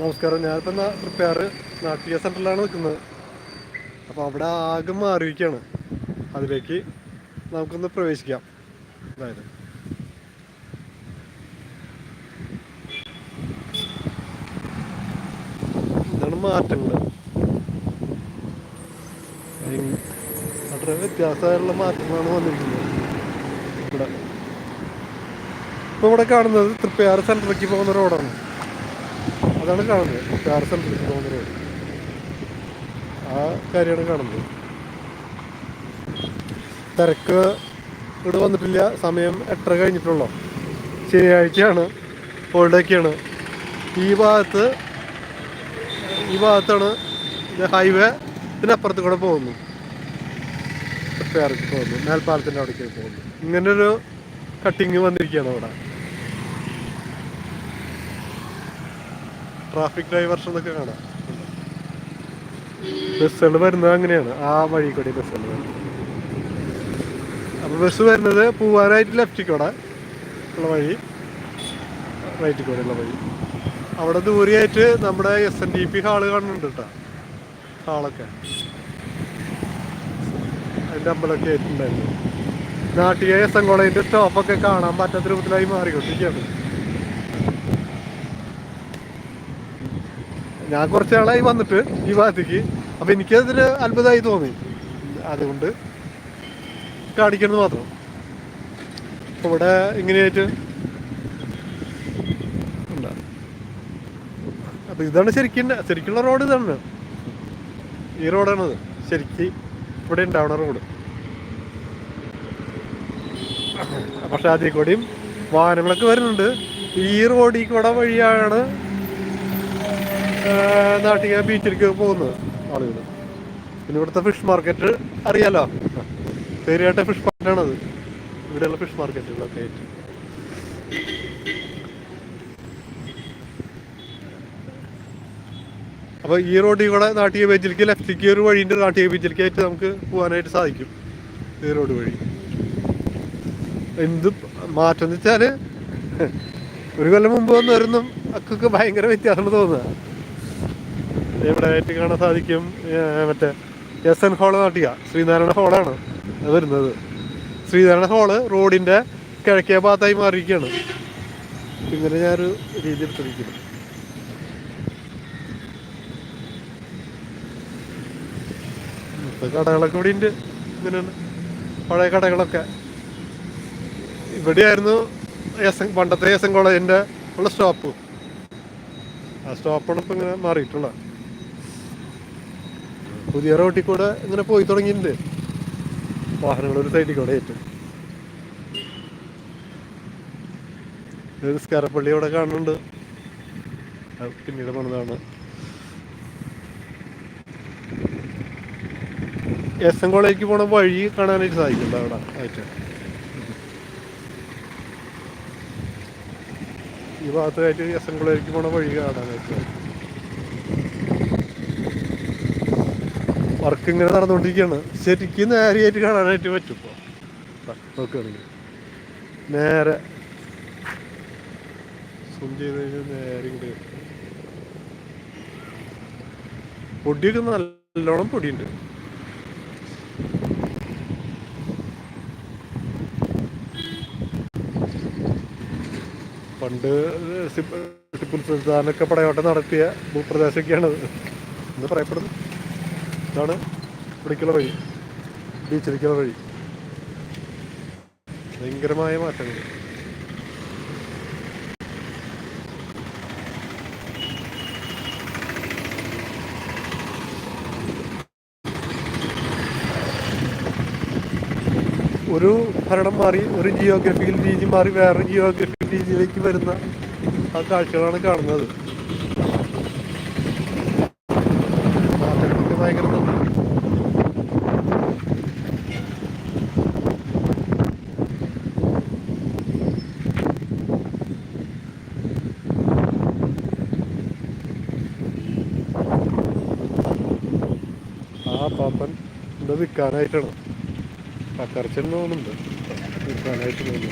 നമസ്കാരം. ഞാനിപ്പോൾ പ്രിപ്പയർ നാട്ടിക സെന്ററിലാണ് നിൽക്കുന്നത്. അപ്പോൾ അവിടെ ആകെ മാറിയിരിക്കുകയാണ്. അതിലേക്ക് നമുക്കൊന്ന് പ്രവേശിക്കാം. അതായത്. ഇതാണ് മാറ്റങ്ങൾ വളരെ വ്യത്യാസമായുള്ള മാറ്റങ്ങളാണ് വന്നിരിക്കുന്നത്. ഇവിടെ. ഇപ്പോൾ ഇവിടെ കാണുന്നത് തൃപ്പയാറ് സെന്ററിലേക്ക് പോകുന്ന റോഡാണ്. അതാണ് കാണുന്നത്. പോകുന്ന റോഡ് ആ കാര്യമാണ് കാണുന്നത്. തിരക്ക് ഇവിടെ വന്നിട്ടില്ല. സമയം എട്ടര കഴിഞ്ഞിട്ടുള്ളൂ. ശനിയാഴ്ചയാണ്. ഹോളിഡേക്കാണ് ഈ ഭാഗത്ത് ഈ ഭാഗത്താണ് ഹൈവേ ഇതിനപ്പുറത്ത് കൂടെ പോകുന്നു പോകുന്നു മേൽപ്പാലത്തിന്റെ അവിടേക്ക് പോകുന്നു ഇങ്ങനൊരു കട്ടിങ് വന്നിരിക്കുകയാണ് അവിടെ. ട്രാഫിക് ഡൈവർഷൻ എന്നൊക്കെ കാണാം. ബസ്സുകൾ വരുന്നത് അങ്ങനെയാണ്. ആ വഴി കൂടി ബസ്സുകൾ വരുന്നത് അപ്പോൾ ബസ് വരുന്നത് പൂവാനായിട്ട് ലെഫ്റ്റിൽ കൂടെ ഉള്ള വഴി റൈറ്റിൽ കൂടെ ഉള്ള വഴി. അവിടെ ദൂരെയായിട്ട് നമ്മുടെ S N D P hall കാണുന്നുണ്ട് കേട്ടോ. ഹാളൊക്കെ. അതിന്റെ അമ്പലമൊക്കെ ആയിട്ടുണ്ടായിരുന്നു. നാട്ടിലെ എസ് എൻ കോളേജിന്റെ സ്റ്റോപ്പൊക്കെ കാണാൻ പറ്റാത്ത രൂപത്തിലായി മാറിക്കൊണ്ടിരിക്കുകയാണ്. ഞാൻ കുറച്ച് നാളായി വന്നിട്ട് ഈ ഭാഗത്തേക്ക്. അപ്പം എനിക്കതൊരു അത്ഭുതമായി തോന്നി. അതുകൊണ്ട് കാണിക്കണമെന്ന് മാത്രം. ഇവിടെ ഇങ്ങനെയായിട്ട് അപ്പൊ ഇതാണ് ശരിക്കും ശരിക്കുള്ള റോഡ് ഇതാണ്. ഈ റോഡാണത് ശരിക്ക് ഇവിടെ ഉണ്ടാവണ റോഡ്. പക്ഷെ അതിൽ കൂടിയും വാഹനങ്ങളൊക്കെ വരുന്നുണ്ട്. ഈ റോഡിൽ കൂടെ വഴിയാണ് നാട്ടിക ബീച്ചിലേക്ക് പോകുന്നത് ആളുകൾ പിന്നെ ഇവിടുത്തെ ഫിഷ് മാർക്കറ്റ് അറിയാലോ? പേരുകേട്ട ഫിഷ് മാർക്കറ്റാണത് ഇവിടെയുള്ള ഫിഷ് മാർക്കറ്റുകളൊക്കെ ആയിട്ട്. അപ്പോൾ ഈ റോഡിൽ കൂടെ നാട്ടിക ബീച്ചിലേക്ക് ലെഫ്റ്റിലേക്ക് ഒരു വഴിയുണ്ട്. നാട്ടിക ബീച്ചിലേക്ക് ആയിട്ട് നമുക്ക് പോകാനായിട്ട് സാധിക്കും. ഈ റോഡ് വഴി. എന്ത് മാറ്റം എന്ന് വെച്ചാൽ ഒരു കൊല്ലം മുമ്പ് വന്നവരൊന്നും അക്കൊക്കെ ഭയങ്കര വ്യത്യാസം തോന്നുക. ഇവിടെ ആയിട്ട് കാണാൻ സാധിക്കും. മറ്റേ S N hall Nattika Sreenarayana ഹോളാണ് വരുന്നത്. ശ്രീനാരായണ ഹോൾ റോഡിന്റെ കിഴക്കേ ഭാഗത്തായി മാറിയിരിക്കുകയാണ്. ഇങ്ങനെ ഞാനൊരു രീതി എടുത്തിരിക്കുന്നു. ഇപ്പൊ കടകളൊക്കെ ഇവിടെ ഉണ്ട്. ഇങ്ങനെയാണ് പഴയ കടകളൊക്കെ. ഇവിടെയായിരുന്നു എസ് എൻ പണ്ടത്തെ എസ് എൻ കോളേജിന്റെ ഉള്ള സ്റ്റോപ്പ്. ആ സ്റ്റോപ്പാണ് ഇപ്പം ഇങ്ങനെ മാറിയിട്ടുള്ളത്. പുതിയ റോട്ടിൽ കൂടെ ഇങ്ങനെ പോയി തുടങ്ങിയിട്ടുണ്ട്. വാഹനങ്ങൾ ഒരു സൈഡിൽ കൂടെ ഏറ്റവും നിസ്കാരപ്പള്ളി അവിടെ കാണുന്നുണ്ട്. പിന്നീട് പണിതാണ് എസ് എൻ കോളേജിലേക്ക് പോണ വഴി കാണാനായിട്ട് സാധിക്കുന്നുണ്ട് അവിടെ ആയിട്ട്. ഈ ഭാഗത്തായിട്ട് എസ് എൻ കോളേജിലേക്ക് പോണ വഴി കാണാനായിട്ട് സാധിക്കും വർക്ക് ഇങ്ങനെ നടന്നുകൊണ്ടിരിക്കുകയാണ്. ശരിക്കും നേരെയായിട്ട് കാണാനായിട്ട് പറ്റും ഇപ്പോൾ നോക്കുകയാണെങ്കിൽ നേരെ. സൂം ചെയ്ത് കഴിഞ്ഞാൽ നേരെ ഇങ്ങോട്ട് പൊടിയൊക്കെ നല്ലോണം പൊടിയുണ്ട്. പണ്ട് ടിപ്പു സുൽത്താനൊക്കെ പടയോട്ടം നടത്തിയ ഭൂപ്രദേശമൊക്കെയാണ് എന്ന് പറയപ്പെടുന്നു. ഇതാണ് ഇവിടേക്കുള്ള വഴി. ബീച്ചിലേക്കുള്ള വഴി. ഭയങ്കരമായ മാറ്റങ്ങൾ. ഒരു ഭരണം മാറി ഒരു ജിയോഗ്രഫിക്കൽ രീതി മാറി വേറെ ജിയോഗ്രഫിക്കൽ രീതിയിലേക്ക് വരുന്ന ആ കാഴ്ചകളാണ് കാണുന്നത് മാറ്റങ്ങൾക്ക് ഭയങ്കര നന്ദി. ആ പാപ്പൻ ഇവിടെ വിൽക്കാനായിട്ടാണ്. കക്കറച്ചൻ തോന്നുന്നുണ്ട്. വിൽക്കാനായിട്ട് തോന്നുന്നു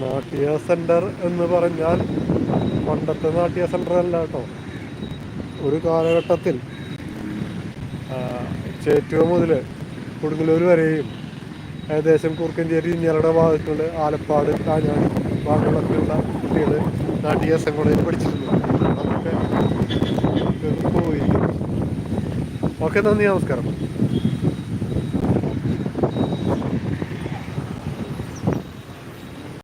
നാട്യ സെന്റർ എന്ന് പറഞ്ഞാൽ പണ്ടത്തെ നാട്യ സെന്റർ അല്ല കേട്ടോ. ഒരു കാലഘട്ടത്തിൽ ചേറ്റുക മുതൽ കൊടുങ്ങല്ലൂർ വരെയും ഏകദേശം കുറുക്കഞ്ചേരി ഇഞ്ഞാലയുടെ ഭാഗത്തുള്ള ആലപ്പാട് കാഞ്ഞാണി ഭാഗങ്ങളിലൊക്കെയുള്ള കുട്ടികൾ എം കോളേജിൽ പഠിച്ചിരുന്നു അതൊക്കെ പോയി. ഓക്കെ നന്ദി നമസ്കാരം.